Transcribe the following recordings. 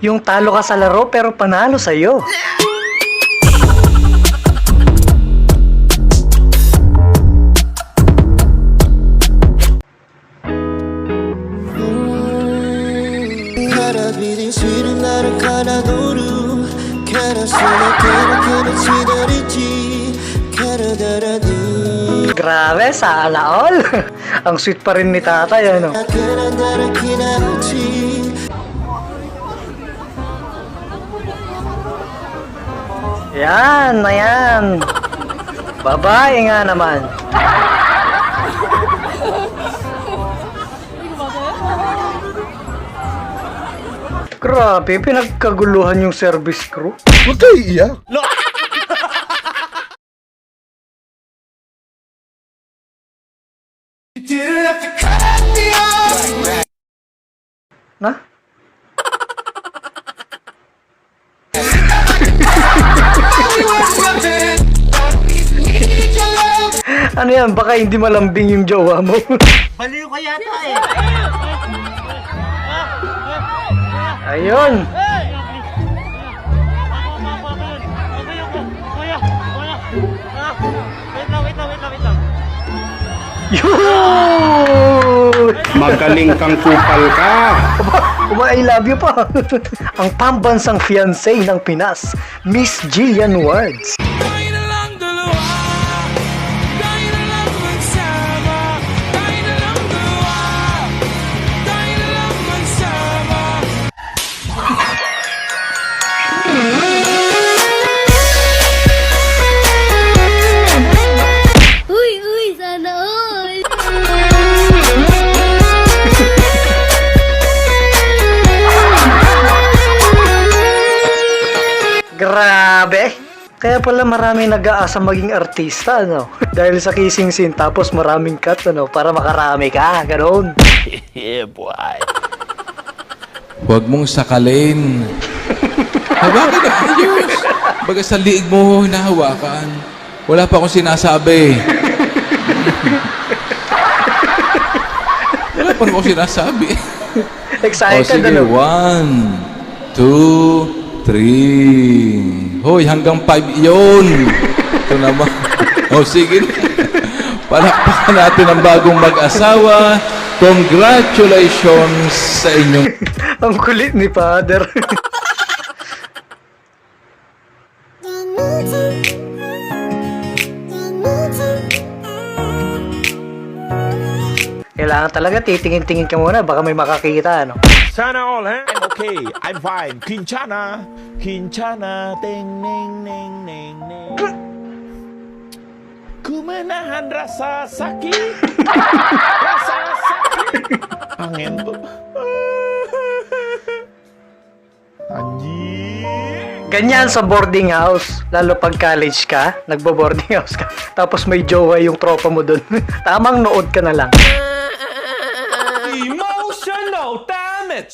Yung talo ka sa laro pero panalo sa'yo. Grabe, sa alaol. Ang sweet pa rin ni tatay, ano? Yan, ayan. Babae nga naman. Grabe, pinagkaguluhan yung service crew. Huwag kayo iiyak. Na? Ano yan? Baka hindi malambing yung jowa mo. Baliw ka yata eh. Ayun. Yun! Magaling kang kupal ka. Uma, I love you pa. Ang pambansang fiancé ng Pinas, Miss Jillian Wards. Grabe! Kaya pala marami nag-aasa maging artista, ano? Dahil sa kissing scene, tapos maraming cut, ano? Para makarami ka, ganoon. Huwag mong sakalin. Hawakan na ayos. Baga sa liig mo hinahawakan. Wala pa akong sinasabi. Wala pa akong sinasabi. O Excited, sige, ano? one, two, three. Hoy, hanggang five yun. Ito naman. O sige. Palakpakan natin ang bagong mag-asawa. Congratulations sa inyong Ang kulit ni Father. Kailangan talaga titingin-tingin ka muna, baka may makakita, ano? Sana all, eh? I'm okay. I'm fine. Kinchana. Kinchana. Ting, ning, ning, ning, ning. Kumanahan rasa sakit. Rasa sakit. Angin to. Anjing. Ganyan sa boarding house, lalo pag college ka, nagbo-boarding house ka, tapos may jowa yung tropa mo dun. Tamang nood ka na lang. Damage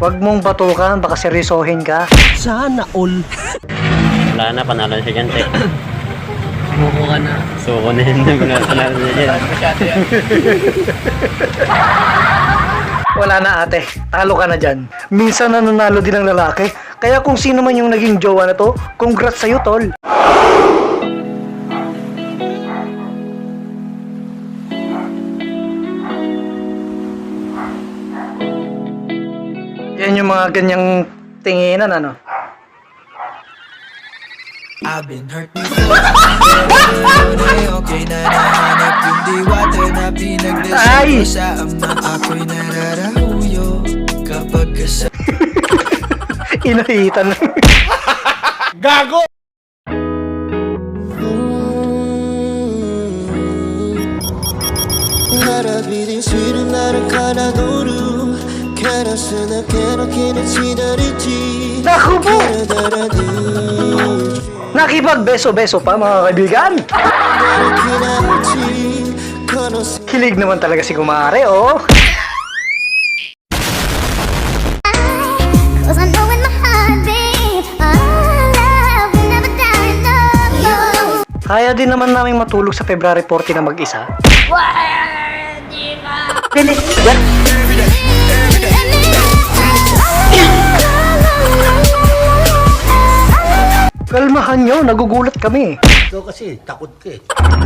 Huwag mong batukan, baka seryosohin ka. Sana all. Wala na, panalo na siya dyan, te. Sumuko ka na. Suko na yun. Panalo panalo na siya dyan. Wala na ate, talo ka na dyan. Minsan nananalo din ang lalaki. Kaya kung sino man yung naging jowa na to, congrats sa'yo tol. mga ganyang tinginan, ano? I've been hurt before. Okay na nahanap yung diwata na pinagdasal ko sa ama. Ako'y nararahuyo kapag kasama Inahitan. Lang Gago! Mm. Narabirin suyun narakananorum からさなからけなちだれち Naku po! からだらで Nakipag-beso-beso pa mga kaibigan. からきらちこの Kilig naman talaga si Kumare, oh. I know in my heart, babe, our love never die, no. Kaya din naman naming matulog sa February 40 na mag-isa. Bilis! Yan! Kalmahan nyo, nagugulat kami.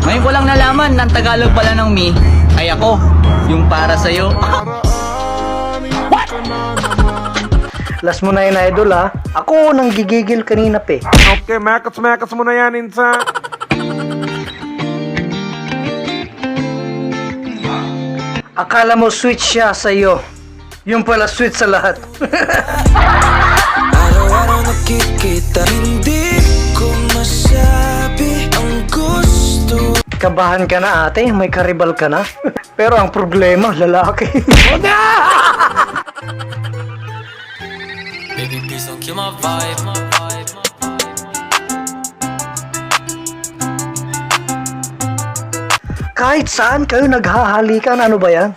Ngayon ko lang nalaman ng Tagalog pala ng me ay ako, yung para sa'yo. Last mo na yun, idol ha. Ako nang gigigil kanina pe. Okay, mekas-mekas mo na yan, Insa. Akala mo sweet siya sa iyo. Yung pala sweet sa lahat. Araw-araw nakikita Hindi Kabahan ka na ate, may karibal ka na. Pero ang problema, lalaki. Baby, please don't kill my vibe. My vibe. Kahit saan kayo naghahalikan, ano ba yan?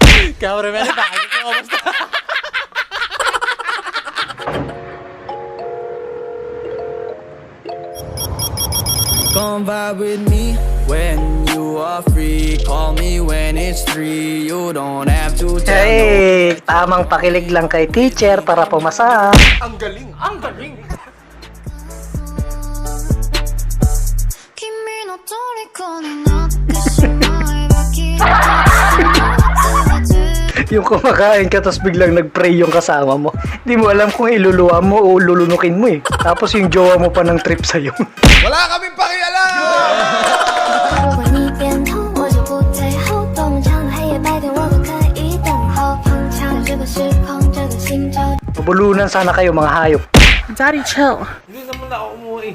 Come vibe with me When you are free Call me when it's three You don't have to tell Hey, tamang pakilig lang kay teacher para pumasa Ang galing, ang galing yung kumakain ka tapos biglang nagpray yung kasama mo. Hindi mo alam kung iluluwa mo o lulunukin mo eh. Tapos yung jowa mo pa ng trip sa'yo. Wala kaming pakialam! 球。Mabulunan sana kayo mga hayop. Daddy, chill. Hindi naman na ako umuwi.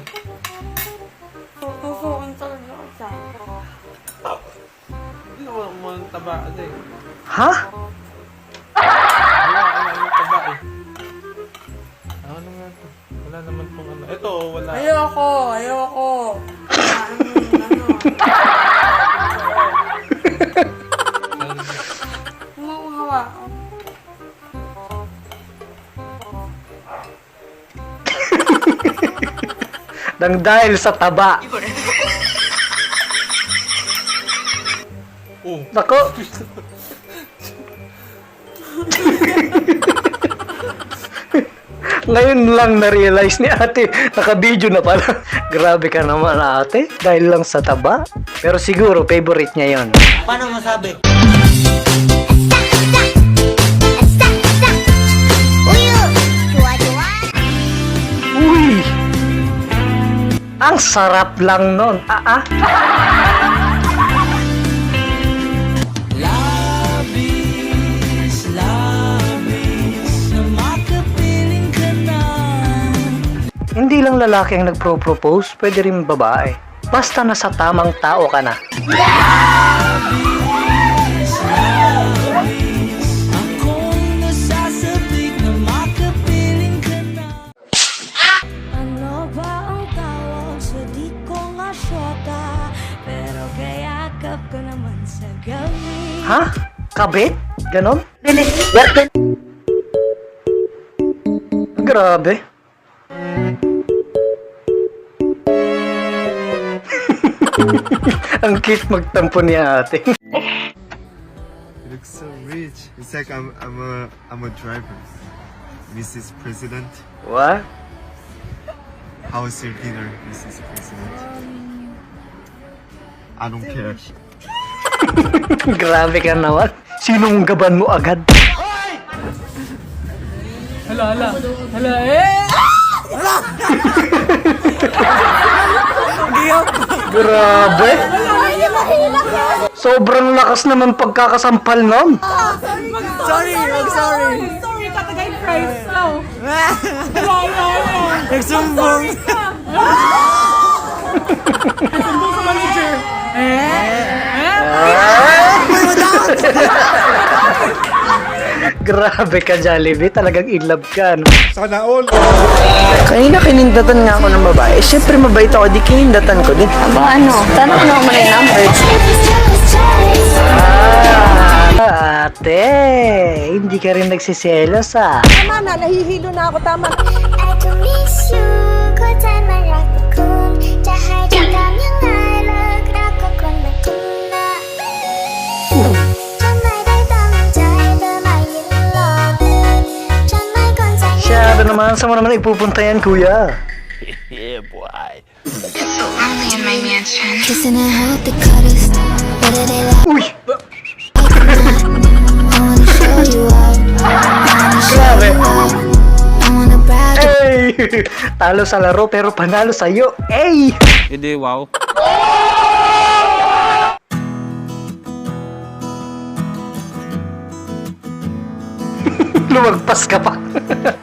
Hindi naman ako mga taba. Ha? Wala ka naman taba eh. Ano to? Wala naman pong ano. Ito, wala. Ayoko, ayoko. Nang dahil sa taba. Oh. Nako. Ngayon lang na-realize ni ate, naka-video na pala. Grabe ka naman ate, dahil lang sa taba. Pero siguro, favorite niya yon. Paano masabi? Ang sarap lang nun. Ah, ah. Labis, labis ka na Hindi lang lalaki ang nagpro-propose, pwede rin babae. Basta nasa tamang tao ka na. Akong Ha? Kabit? Ganon? Grabe. Ang cute magtampo ni ate. You look so rich. It's like I'm I'm a I'm a driver. Mrs. President, What? how is your dinner, Mrs. President? I don't care. Grabe ka naman. Sinong gaban mo agad? Grabe. Sobrang lakas naman pagkakasampal nun. Sorry, I'm sorry. Sorry, tatagay price. So. Nagsumbong. Nagsumbong Grabe ka, Jollibee. Talagang in love ka. No? Sana all. Kanina kinindatan nga ako ng babae. Eh, syempre mabait ako. Di kinindatan ko din. Aba, ano? Tanong na ako mga numbers. Ah, ate, hindi ka rin nagsiselos ah. Tama na, nahihilo na ako. Tama na. I do miss you, 'cause I'm a raccoon. 자할 정감이 나. Ito naman, saan mo naman ipupunta yan, kuya? yeah, boy. Uy! Grabe! Hey! Talo sa laro pero panalo sa'yo. Hey! Hindi, wow. Lumagpas ka pa.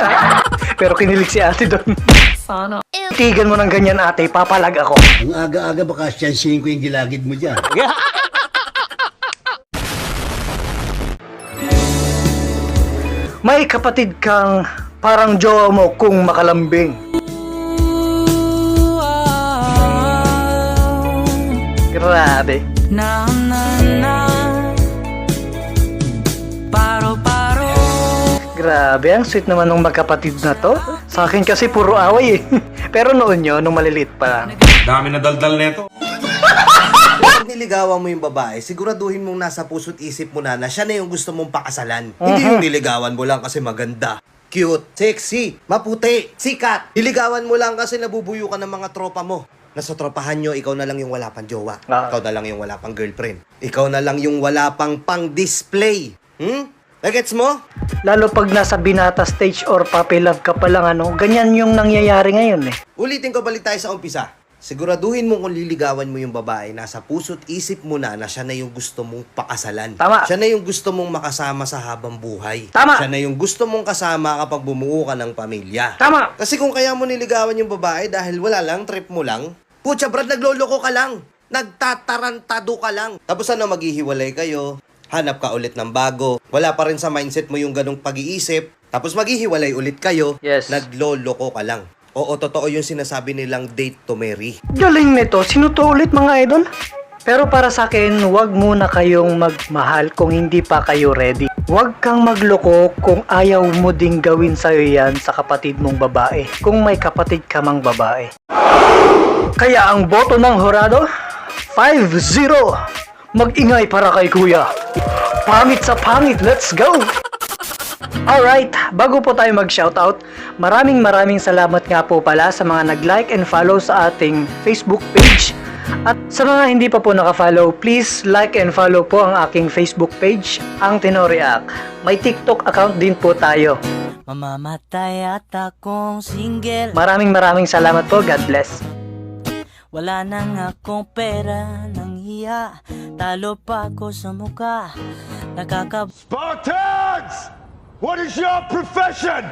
pero kinilig si ate doon. Sana. Tigan mo ng ganyan ate, papalag ako. Ang aga-aga baka siyansihin ko yung gilagid mo dyan. May kapatid kang parang jowa mo kung makalambing. Grabe. Na na na Grabe, ang sweet naman ng magkapatid na to. Sa akin kasi puro away eh. Pero noon yun, nung maliliit pa lang. Dami na daldal nito. Pag niligawan mo yung babae, siguraduhin mong nasa puso't isip mo na na siya na yung gusto mong pakasalan. Hindi yung niligawan mo lang kasi maganda. Cute, sexy, maputi, sikat. Niligawan mo lang kasi nabubuyo ka ng mga tropa mo. Nasa tropahan nyo, ikaw na lang yung wala pang jowa. Ah. Ikaw na lang yung wala pang girlfriend. Ikaw na lang yung wala pang pang-display. Hmm? Nagets mo? Lalo pag nasa binata stage or puppy love ka pa lang ano, ganyan yung nangyayari ngayon eh. Ulitin ko balik tayo sa umpisa. Siguraduhin mo kung liligawan mo yung babae, nasa puso't isip mo na na siya na yung gusto mong pakasalan. Tama. Siya na yung gusto mong makasama sa habang buhay. Tama. Siya na yung gusto mong kasama kapag bumuo ka ng pamilya. Tama! Kasi kung kaya mo niligawan yung babae dahil wala lang, trip mo lang, putya brad, nagloloko ka lang. Nagtatarantado ka lang. Tapos ano, maghihiwalay kayo, hanap ka ulit ng bago, wala pa rin sa mindset mo yung ganong pag-iisip, tapos maghihiwalay ulit kayo, Yes. nagloloko ka lang. Oo, totoo yung sinasabi nilang date to marry. Galing nito, sino to ulit mga idol? Pero para sa akin, huwag muna kayong magmahal kung hindi pa kayo ready. Huwag kang magloko kung ayaw mo ding gawin sa'yo yan sa kapatid mong babae. Kung may kapatid ka mang babae. Kaya ang boto ng Horado, 5-0. Mag-ingay para kay kuya. Pangit sa pangit, let's go! Alright, bago po tayo mag-shoutout, maraming maraming salamat nga po pala sa mga nag-like and follow sa ating Facebook page. At sa mga hindi pa po naka-follow, please like and follow po ang aking Facebook page, ang Tenoreact. May TikTok account din po tayo. Mamamatay at akong single Maraming maraming salamat po. God bless. Wala nang akong pera nang hiya Talo pa ako sa muka Nakaka... Spartans! What is your profession?